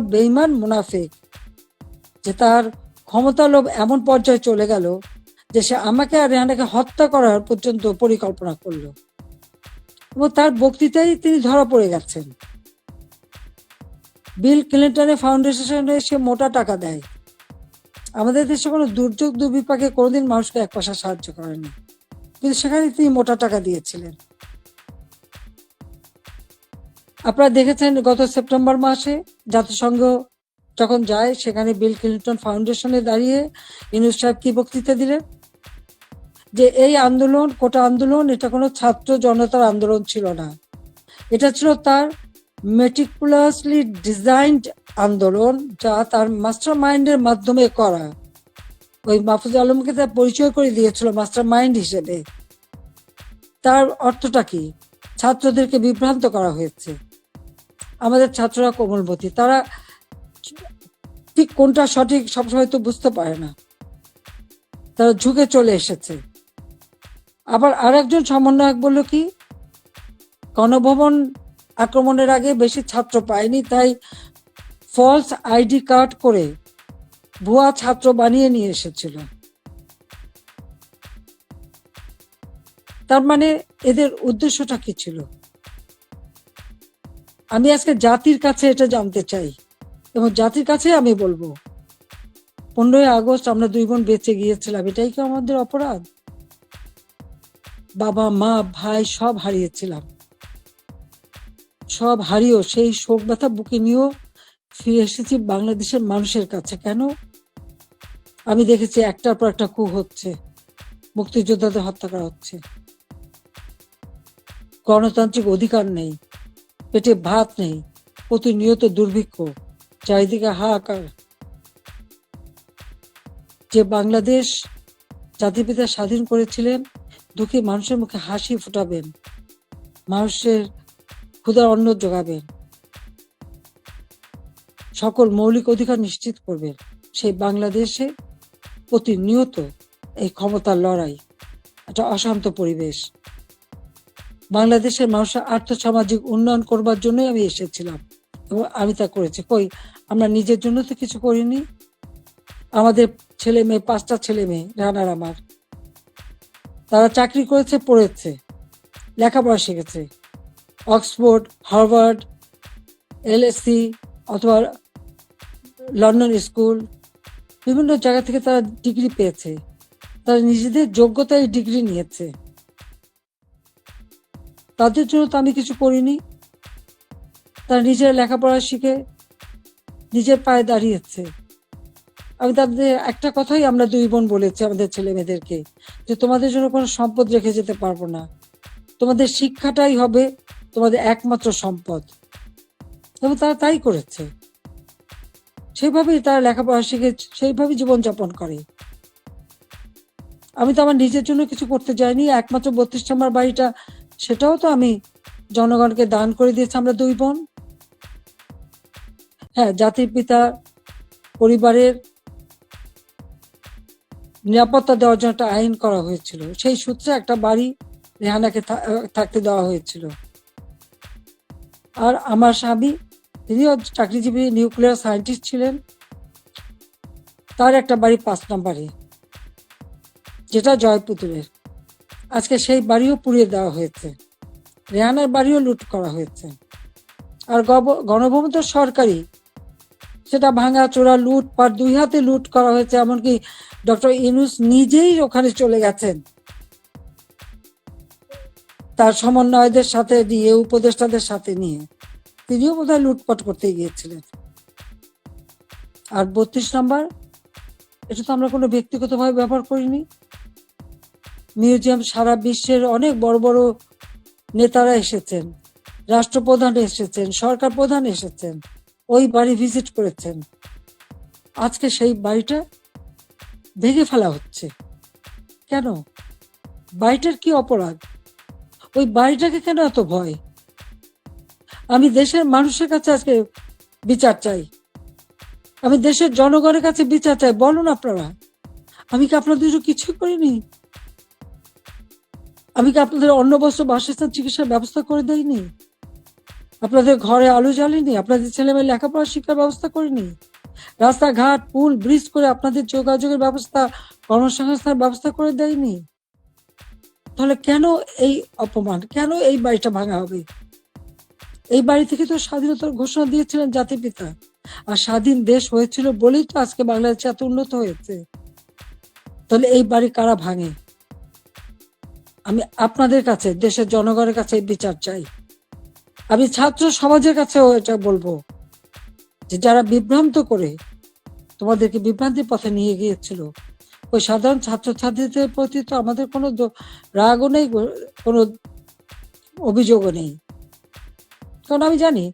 বেইমান মুনাফিক, যে তার ক্ষমতা লোভ এমন পর্যায়ে চলে গেল যে সে আমাকে আর রেহানাকে হত্যা করার পর্যন্ত পরিকল্পনা করল। এবং তার বক্তৃতায় তিনি ধরা পড়ে গেছেন। বিল ক্লিন্টনের ফাউন্ডেশনে সে মোটা টাকা দেয়। আমাদের দেশে কোনো দুর্যোগ দুর্বিপাকে কোনোদিন মানুষকে এক পয়সা সাহায্য করেনি কিন্তু সেখানে তিনি মোটা টাকা দিয়েছিলেন। আপনারা দেখেছেন গত সেপ্টেম্বর মাসে জাতিসংঘ যখন যায়, সেখানে বিল ক্লিন্টন ফাউন্ডেশনে দাঁড়িয়ে ইউনুস সাহেব কি বক্তৃতা দিলেন? যে এই আন্দোলন, কোটা আন্দোলন, এটা কোনো ছাত্র জনতার আন্দোলন ছিল না। এটা ছিল তার মেটিকুলাসলি ডিজাইনড আন্দোলন, যা তার মাস্টার মাইন্ডের মাধ্যমে করা। ওই মাহফুজ আলমকে তার পরিচয় করে দিয়েছিল মাস্টার মাইন্ড হিসেবে। তার অর্থটা কি? ছাত্রদেরকে বিভ্রান্ত করা হয়েছে। আমাদের ছাত্ররা কোমলমতি তারা ঠিক কোনটা সঠিক সবসময় তো বুঝতে পারে না। তারা ঝুঁকে চলে এসেছে। আবার আর আরেকজন সমন্বয়ক বলল কি, গণভবন আক্রমণের আগে বেশি ছাত্র পায়নি, তাই ফলস আইডি কার্ড করে ভুয়া ছাত্র বানিয়ে নিয়ে এসেছিল। তার মানে এদের উদ্দেশ্যটা কি ছিল? আমি আজকে জাতির কাছে এটা জানতে চাই। এবং জাতির কাছে আমি বলব, পনেরোই আগস্ট আমরা দুই বোন বেঁচে গিয়েছিলাম, এটাই কি আমাদের অপরাধ? বাবা, মা, ভাই সব হারিয়েছিলাম। সব হারিয়েও সেই শোক ব্যথা বুকে নিয়েও ফিরে এসেছি বাংলাদেশের মানুষের কাছে। কেন? আমি দেখেছি একটার পর একটা কু হচ্ছে, মুক্তিযোদ্ধাদের হত্যা করা হচ্ছে। গণতান্ত্রিক অধিকার নেই। পেটে ভাত নেই, প্রতিনিয়ত দুর্ভিক্ষ, চারিদিকে হাহাকার। যে বাংলাদেশ জাতিপিতা স্বাধীন করেছিলেন, দুঃখী মানুষের মুখে হাসি ফুটাবেন, মানুষের ক্ষুধার অন্ন যোগাবেন সকল মৌলিক অধিকার নিশ্চিত করবেন। সেই বাংলাদেশে প্রতিনিয়ত এই ক্ষমতার লড়াই, একটা অশান্ত পরিবেশ। বাংলাদেশের মানুষের আর্থসামাজিক উন্নয়ন করবার জন্যই আমি এসেছিলাম। এবং আমি তা করেছি। কই, আমরা নিজের জন্য তো কিছু করিনি। আমাদের ছেলে মেয়ে, পাঁচটা ছেলে মেয়ে, রানার আমার। তারা চাকরি করেছে, পড়েছে, লেখাপড়া শিখেছে। অক্সফোর্ড, হার্ভার্ড এলএসসি অথবা লন্ডন স্কুল, বিভিন্ন জায়গা থেকে তারা ডিগ্রি পেয়েছে। তারা নিজেদের যোগ্যতায় ডিগ্রি নিয়েছে। তাদের জন্য তো আমি কিছু করিনি। তারা নিজের লেখাপড়া শিখে নিজের পায়ে দাঁড়িয়েছে। আমি তাদের, একটা কথাই আমরা দুই বোন বলেছি আমাদের ছেলে মেয়েদেরকে, যে তোমাদের জন্য কোনো সম্পদ রেখে যেতে পারব না। তোমাদের শিক্ষাটাই হবে তোমাদের একমাত্র সম্পদ। এবং তারা তাই করেছে। সেইভাবেই তারা লেখাপড়া শিখে সেইভাবেই জীবনযাপন করে। আমি তো আমার নিজের জন্য কিছু করতে যাইনি। একমাত্র বত্রিশ নম্বর বাড়িটা সেটাও তো আমি জনগণকে দান করে দিয়েছি, আমরা দুই বোন। হ্যাঁ জাতির পিতা, পরিবারের নিরাপত্তা দেওয়ার জন্য একটা আইন করা হয়েছিল। সেই সূত্রে একটা বাড়ি রেহানাকে থাকতে দেওয়া হয়েছিল। আর আমার স্বামী, তিনিও চাকরিজীবী, নিউক্লিয়ার সায়েন্টিস্ট ছিলেন। তার একটা বাড়ি পাঁচ নম্বরে, যেটা জয়পুতুলের আজকে সেই বাড়িও পুড়িয়ে দেওয়া হয়েছে। রেহানার বাড়িও লুট করা হয়েছে। আর গণভবন তো সরকারি। সেটা ভাঙা, চোরা, লুট, পাট দুই হাতে লুট করা হয়েছে, এমনকি ডক্টর ইনুস নিজেই ওখানে চলে গেছেন। তার সমন্বয়দের সাথে নিয়ে, উপদেষ্টাদের সাথে নিয়ে। তিনিও বোধহয় লুটপাট করতে গিয়েছিলেন। আর বত্রিশ নম্বর, এটা তো আমরা কোনো ব্যক্তিগতভাবে ব্যবহার করিনি। মিউজিয়াম সারা বিশ্বের অনেক বড় বড় নেতারা এসেছেন, রাষ্ট্রপ্রধান এসেছেন, সরকার প্রধান এসেছেন, ওই বাড়ি ভিজিট করেছেন। আজকে সেই বাড়িটা ভেঙে ফেলা হচ্ছে। কেন? বাড়িটার কি অপরাধ? ওই বাড়িটাকে কেন এত ভয়? আমি দেশের মানুষের কাছে আজকে বিচার চাই। আমি দেশের জনগণের কাছে বিচার চাই, বলুন আপনারা। আমি কি আপনাদের কিছু করিনি? আমি কি আপনাদের অন্ন বস্ত্র বাসস্থান চিকিৎসার ব্যবস্থা করে দেয়নি আপনাদের ঘরে আলো জ্বালেনি? আপনাদের ছেলেমেয়ে লেখাপড়া শিক্ষার ব্যবস্থা করেনি? রাস্তাঘাট, পুল, ব্রিজ করে আপনাদের যোগাযোগের ব্যবস্থা কর্মসংস্থান ব্যবস্থা করে দেয়নি তাহলে কেন এই অপমান? কেন এই বাড়িটা ভাঙা হবে? এই বাড়ি থেকে তো স্বাধীনতার ঘোষণা দিয়েছিলেন জাতির পিতা। আর স্বাধীন দেশ হয়েছিল বলেই তো আজকে বাংলাদেশ এত উন্নত হয়েছে। তাহলে এই বাড়ি কারা ভাঙে? আমি আপনাদের কাছে, দেশের জনগণের কাছে বিচার চাই। আমি ছাত্র সমাজের কাছেও এটা বলব যে যারা বিভ্রান্ত করে তোমাদেরকে বিভ্রান্তির পথে নিয়ে গিয়েছিল, ওই সাধারণ ছাত্রছাত্রীদের প্রতি তো আমাদের কোনো রাগও নেই, কোনো অভিযোগও নেই। কারণ আমি জানি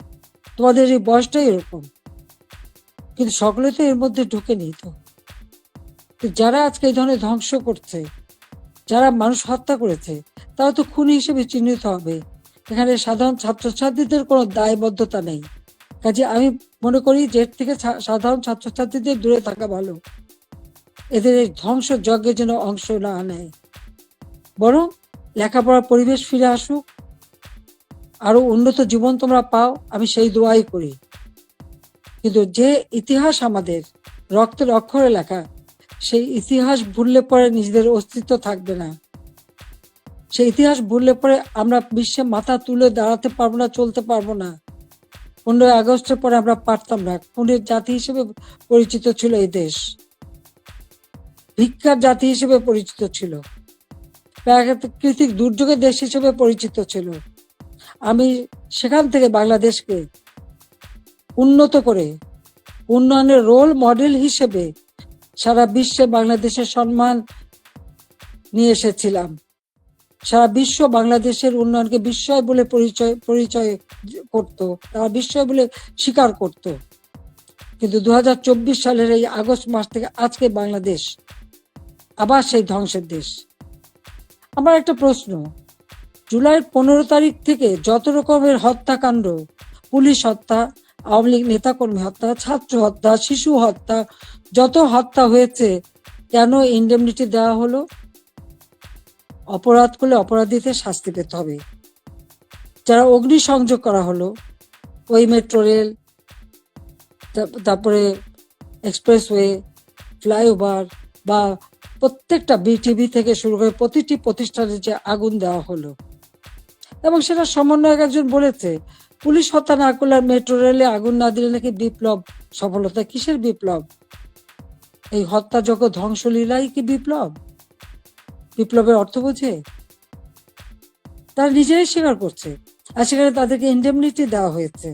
তোমাদের এই বয়সটাই এরকম, কিন্তু সকলে তো এর মধ্যে ঢুকে নেই তো তো। যারা আজকে এই ধরনের ধ্বংস করছে যারা মানুষ হত্যা করেছে, তারা তো খুনি হিসেবে চিহ্নিত হবে। এখানে সাধারণ ছাত্রছাত্রীদের কোনো দায়বদ্ধতা নেই। কাজে আমি মনে করি যে এর থেকে সাধারণ ছাত্রছাত্রীদের দূরে থাকা ভালো। এদের এই ধ্বংস যজ্ঞের জন্য অংশ না নেয়। বরং লেখাপড়ার পরিবেশ ফিরে আসুক। আরও উন্নত জীবন তোমরা পাও, আমি সেই দোয়াই করি। কিন্তু যে ইতিহাস আমাদের রক্তের অক্ষরে লেখা সেই ইতিহাস ভুললে পরে নিজেদের অস্তিত্ব থাকবে না। সেই ইতিহাস ভুললে পরে আমরা বিশ্বে মাথা তুলে দাঁড়াতে পারব না, চলতে পারব না। পনেরোই আগস্টের পরে আমরা পারতাম না। খুনের জাতি হিসেবে পরিচিত ছিল এই দেশ। ভিক্ষার জাতি হিসেবে পরিচিত ছিল। প্রাকৃতিক দুর্যোগের দেশ হিসেবে পরিচিত ছিল। আমি সেখান থেকে বাংলাদেশকে উন্নত করে উন্নয়নের রোল মডেল হিসেবে সারা বিশ্বে বাংলাদেশের সম্মান নিয়ে এসেছিলাম। সারা বিশ্ব বাংলাদেশের উন্নয়নকে বিস্ময় বলে পরিচয় পরিচয় করত, তারা বিস্ময় বলে স্বীকার করত। কিন্তু দু হাজার চব্বিশ সালের এই আগস্ট মাস থেকে আজকে বাংলাদেশ আবার সেই ধ্বংসের দেশ। আমার একটা প্রশ্ন জুলাই পনেরো তারিখ থেকে যত রকমের হত্যাকাণ্ড, পুলিশ হত্যা আওয়ামী লীগ নেতাকর্মী হত্যা, ছাত্র হত্যা, শিশু হত্যা, যত হত্যা হয়েছে, কেন ইন্ডেমনিটি দেওয়া হলো? অপরাধ করলে অপরাধীদের শাস্তি পেতে হবে। যারা অগ্নিসংযোগ করা হলো, ওই মেট্রো রেল তারপরে এক্সপ্রেসওয়ে ফ্লাইওভার বা প্রত্যেকটা বিটিভি থেকে শুরু করে প্রতিটি প্রতিষ্ঠানে যে আগুন দেওয়া হলো। এবং সেটা সমন্বয়ক একজন বলেছে পুলিশ হত্যা না করলে মেট্রো রেলে আগুন না দিলে নাকি বিপ্লব? সফলতা কিসের বিপ্লব? এই হত্যা হত্যাযজ্ঞ ধ্বংসলীলাই কি বিপ্লব? বিপ্লবের অর্থ বোঝে? তারা নিজেরাই স্বীকার করছে, আর সেখানে তাদেরকে ইন্ডেমনিটি দেওয়া হয়েছে।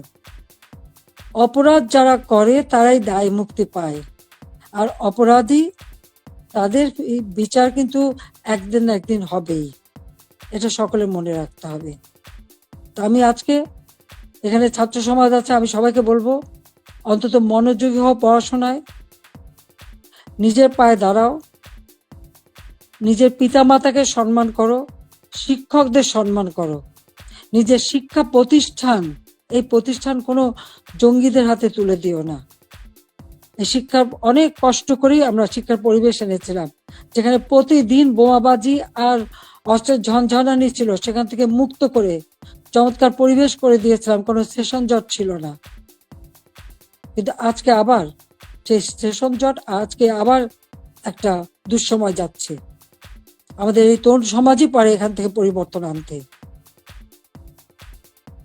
অপরাধ যারা করে, তারাই দায় মুক্তি পায়। আর অপরাধী, তাদের বিচার কিন্তু একদিন একদিন হবেই। এটা সকলে মনে রাখতে হবে। তো আমি আজকে এখানে ছাত্র সমাজ আছে, আমি সবাইকে বলব, অন্তত মনোযোগী হও পড়াশোনায়। নিজের পায়ে দাঁড়াও। নিজের পিতামাতাকে সম্মান করো, শিক্ষকদের সম্মান করো। নিজের শিক্ষা প্রতিষ্ঠান, এই প্রতিষ্ঠান কোনো জঙ্গিদের হাতে তুলে দিও না। এই শিক্ষার অনেক কষ্ট করেই আমরা শিক্ষার পরিবেশ এনেছিলাম, যেখানে প্রতিদিন বোমাবাজি আর অস্ত্রের ঝনঝনানি ছিল, সেখান থেকে মুক্ত করে চমৎকার পরিবেশ করে দিয়েছিলাম, কোনো সেশন জট ছিল না। কিন্তু আজকে আবার সেই সেশন জট, আজকে আবার একটা দুঃসময় যাচ্ছে। আমাদের এই তরুণ সমাজই পারে এখান থেকে পরিবর্তন আনতে।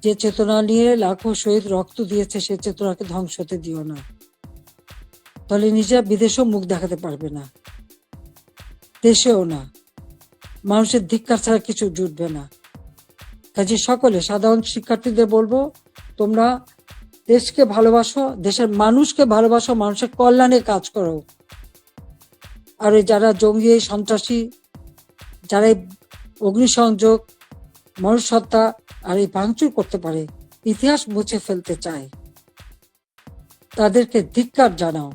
যে চেতনা নিয়ে লাখো শহীদ রক্ত দিয়েছে, সে চেতনাকে ধ্বংস হতে দিও না। তাহলে নিজেরা বিদেশেও মুখ দেখাতে পারবে না। দেশেও না। মানুষের ধিক্কার ছাড়া কিছু জুটবে না। কাজে সকলে সাধারণ শিক্ষার্থীদের বলব, তোমরা দেশকে ভালোবাসো, দেশের মানুষকে ভালোবাসো, মানুষের কল্যাণে কাজ করো। আর যারা জঙ্গি, সন্ত্রাসী যারা অগ্নিসংযোগ মানুষ হত্যা আর এই ভাঙচুর করতে পারে, ইতিহাস মুছে ফেলতে চায়, তাদেরকে ধিক্কার জানাও।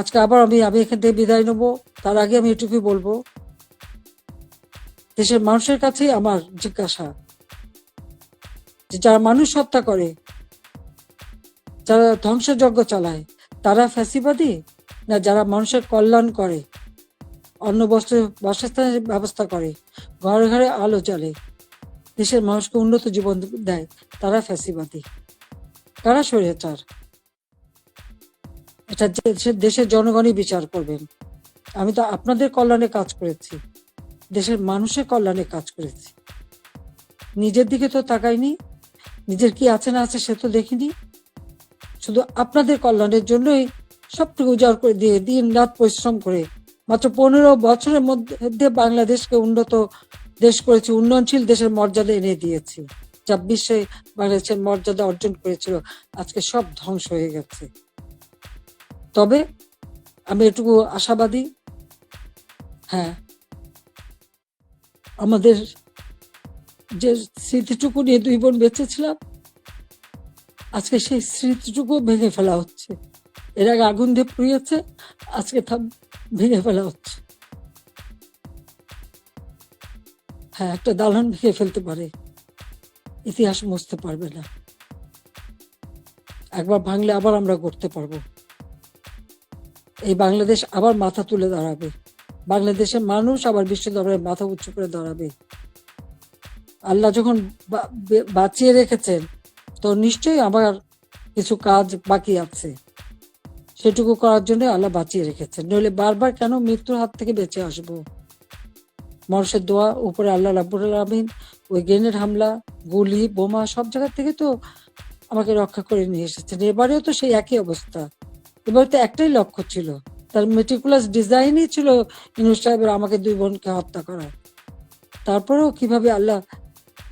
আজকে আবার আমি আমি এখান থেকে বিদায় নেব। তার আগে আমি এটুকুই বলব দেশের মানুষের কাছেই আমার জিজ্ঞাসা। যে যারা মানুষ হত্যা করে, যারা ধ্বংসযজ্ঞ চালায়, তারা ফ্যাসিবাদী না যারা মানুষের কল্যাণ করে অন্ন বস্ত্র, বাসস্থানের ব্যবস্থা করে, ঘরে ঘরে আলো জ্বলে, দেশের মানুষকে উন্নত জীবন দেয়, তারা ফ্যাসিবাদী। তারা স্বৈরাচার? এটা দেশের দেশের জনগণই বিচার করবেন। আমি তো আপনাদের কল্যাণে কাজ করেছি। দেশের মানুষের কল্যাণে কাজ করেছি। নিজের দিকে তো তাকাইনি নিজের কি আছে না আছে সে তো দেখিনি। শুধু আপনাদের কল্যাণের জন্যই সবটুকু উজাড় করে দিয়ে দিন রাত পরিশ্রম করে মাত্র পনেরো বছরের মধ্যে বাংলাদেশকে উন্নত দেশ করেছি, উন্নয়নশীল দেশের মর্যাদা এনে দিয়েছি। যা বিশ্বে বাংলাদেশের মর্যাদা অর্জন করেছিল, আজকে সব ধ্বংস হয়ে গেছে। তবে আমি এটুকু আশাবাদী হ্যাঁ আমাদের যে স্মৃতিটুকু নিয়ে দুই বোন বেঁচেছিলাম, আজকে সেই স্মৃতিটুকু ভেঙে ফেলা হচ্ছে। এর আগে আগুন দিয়ে পুড়িয়েছে, আজকে তা ভেঙে ফেলা হচ্ছে। হ্যাঁ একটা দালান ভেঙে ফেলতে পারে, ইতিহাস মুছতে পারবে না। একবার ভাঙলে আবার আমরা করতে পারব। এই বাংলাদেশ আবার মাথা তুলে দাঁড়াবে। বাংলাদেশের মানুষ আবার বিশ্ব দরবারে মাথা উঁচু করে দাঁড়াবে। আল্লাহ যখন বাঁচিয়ে রেখেছেন, তো নিশ্চয়ই আমার কিছু কাজ বাকি আছে। সেটুকু করার জন্য আল্লাহ বাঁচিয়ে রেখেছেন। নইলে বারবার কেন মৃত্যুর হাত থেকে বেঁচে আসব? মানুষের দোয়া উপরে আল্লাহ রাব্বুল আলমিন, ওই গ্রেনেড হামলা, গুলি, বোমা সব জায়গা থেকে তো আমাকে রক্ষা করে নিয়ে এসেছেন। এবারেও তো সেই একই অবস্থা। এবার তো একটাই লক্ষ্য ছিল তার মেটিকুলাস ডিজাইনই ছিল ইনুস সাহেবের আমাকে দুই বোনকে হত্যা করা। তারপরেও কীভাবে আল্লাহ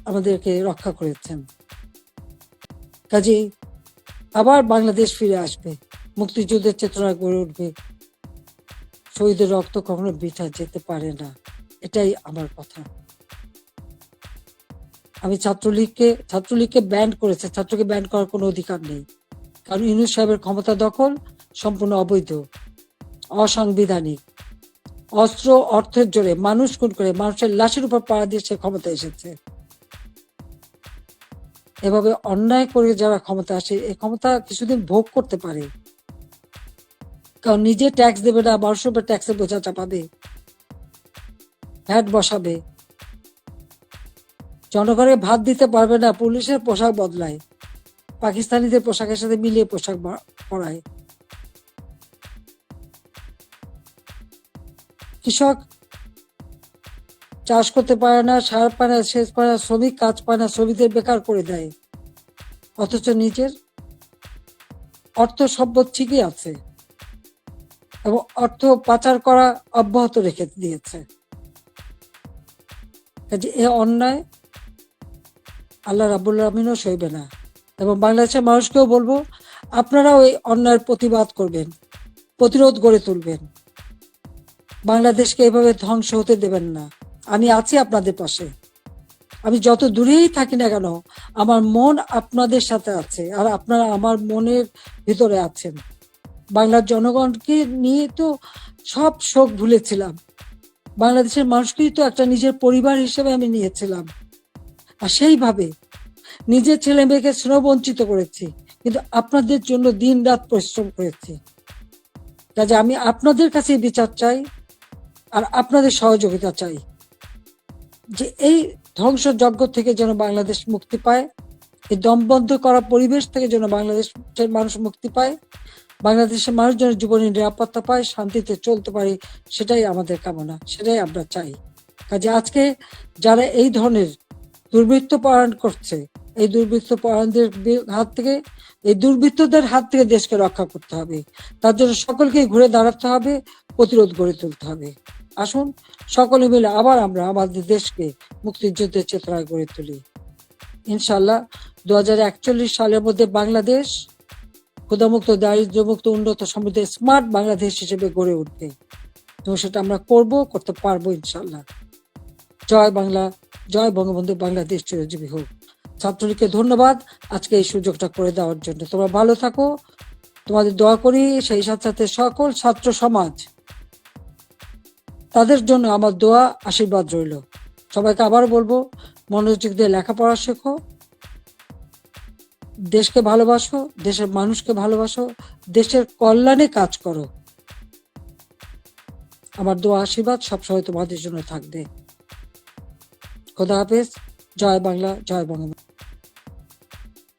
আমাদেরকে রক্ষা করেছেন। কাজেই আবার বাংলাদেশ ফিরে আসবে, মুক্তিযুদ্ধের চেতনা গড়ে উঠবে। শহীদের রক্ত কখনো বৃথা যেতে পারে না, এটাই আমার কথা। আমি ছাত্রলীগকে ছাত্রলীগকে ব্যান্ড করেছে, ছাত্রকে ব্যান্ড করার কোনো অধিকার নেই। কারণ ইউনুস সাহেবের ক্ষমতা দখল সম্পূর্ণ অবৈধ। অসাংবিধানিক। অস্ত্র অর্থের জোরে মানুষ খুন করে মানুষের লাশের উপর পাড়া দিয়ে সে ক্ষমতা এসেছে। এভাবে অন্যায় করে যারা ক্ষমতা আসে এই ক্ষমতা কিছুদিন ভোগ করতে পারে। কারণ নিজে ট্যাক্স দেবে না, মানুষের উপর ট্যাক্সের বোঝা চাপাবে। ভ্যাট বসাবে। জনগণের ভাত দিতে পারবে না, পুলিশের পোশাক বদলায়। পাকিস্তানিদের পোশাকের সাথে মিলিয়ে পোশাক পরায়। কৃষক চাষ করতে পারে না, সার পায় না, সেচ পায় না, শ্রমিক কাজ পায় না, শ্রমিকদের বেকার করে দেয়। অথচ নিজের অর্থ সম্পদ ঠিকই আছে এবং অর্থ পাচার করা অব্যাহত রেখে দিয়েছে। কাজে এ অন্যায় আল্লাহ রাবুল আমিনও সইবে না। এবং বাংলাদেশের মানুষকেও বলব, আপনারাও এই অন্যায়ের প্রতিবাদ করবেন, প্রতিরোধ গড়ে তুলবেন। বাংলাদেশকে এভাবে ধ্বংস হতে দেবেন না। আমি আছি আপনাদের পাশে। আমি যত দূরেই থাকি না কেন, আমার মন আপনাদের সাথে আছে আর আপনারা আমার মনের ভিতরে আছেন। বাংলার জনগণকে নিয়ে তো সব শোক ভুলেছিলাম। বাংলাদেশের মানুষকেই তো একটা নিজের পরিবার হিসেবে আমি নিয়েছিলাম। আর সেইভাবে নিজের ছেলে মেয়েকে স্নেহ বঞ্চিত করেছি, কিন্তু আপনাদের জন্য দিন রাত পরিশ্রম করেছি। কাজে আমি আপনাদের কাছে বিচার চাই আর আপনাদের সহযোগিতা চাই। যে এই ধ্বংসযজ্ঞ থেকে যেন বাংলাদেশ মুক্তি পায়, এই দমবন্ধ করা পরিবেশ থেকে যেন বাংলাদেশের মানুষ মুক্তি পায়, বাংলাদেশের মানুষ যেন জীবনের নিরাপত্তা পায়, শান্তিতে চলতে পারে, সেটাই আমাদের কামনা, সেটাই আমরা চাই। কাজে আজকে যারা এই ধরনের দুর্বৃত্ত পরায়ণ করছে, এই দুর্বৃত্ত পরায়ণদের হাত থেকে, এই দুর্বৃত্তদের হাত থেকে দেশকে রক্ষা করতে হবে। তার জন্য সকলকে ঘুরে দাঁড়াতে হবে, প্রতিরোধ গড়ে তুলতে হবে। আসুন, সকলে মিলে আবার আমরা আমাদের দেশকে মুক্তিযুদ্ধের চেতনায় গড়ে তুলি। ইনশাল্লাহ দু হাজার একচল্লিশ সালের মধ্যে বাংলাদেশ ক্ষুদামুক্ত দারিদ্র্যমুক্ত, উন্নত সমৃদ্ধ, স্মার্ট বাংলাদেশ হিসেবে গড়ে উঠবে। এবং সেটা আমরা করব, করতে পারব ইনশাল্লাহ জয় বাংলা, জয় বঙ্গবন্ধু, বাংলাদেশ চিরজীবী হোক। ছাত্রলীগকে ধন্যবাদ, আজকে এই সুযোগটা করে দেওয়ার জন্য। তোমরা ভালো থাকো। তোমাদের দোয়া করি, সেই সাথে সাথে সকল ছাত্র সমাজ তাদের জন্য আমার দোয়া, আশীর্বাদ রইল। সবাইকে আবার বলব, মনোযোগ দিয়ে লেখাপড়া শেখো, দেশকে ভালোবাসো, দেশের মানুষকে ভালোবাসো, দেশের কল্যাণে কাজ করো। আমার দোয়া, আশীর্বাদ সবসময় তোমাদের জন্য থাকবে। খোদা হাফেজ, জয় বাংলা, জয় বঙ্গবন্ধু।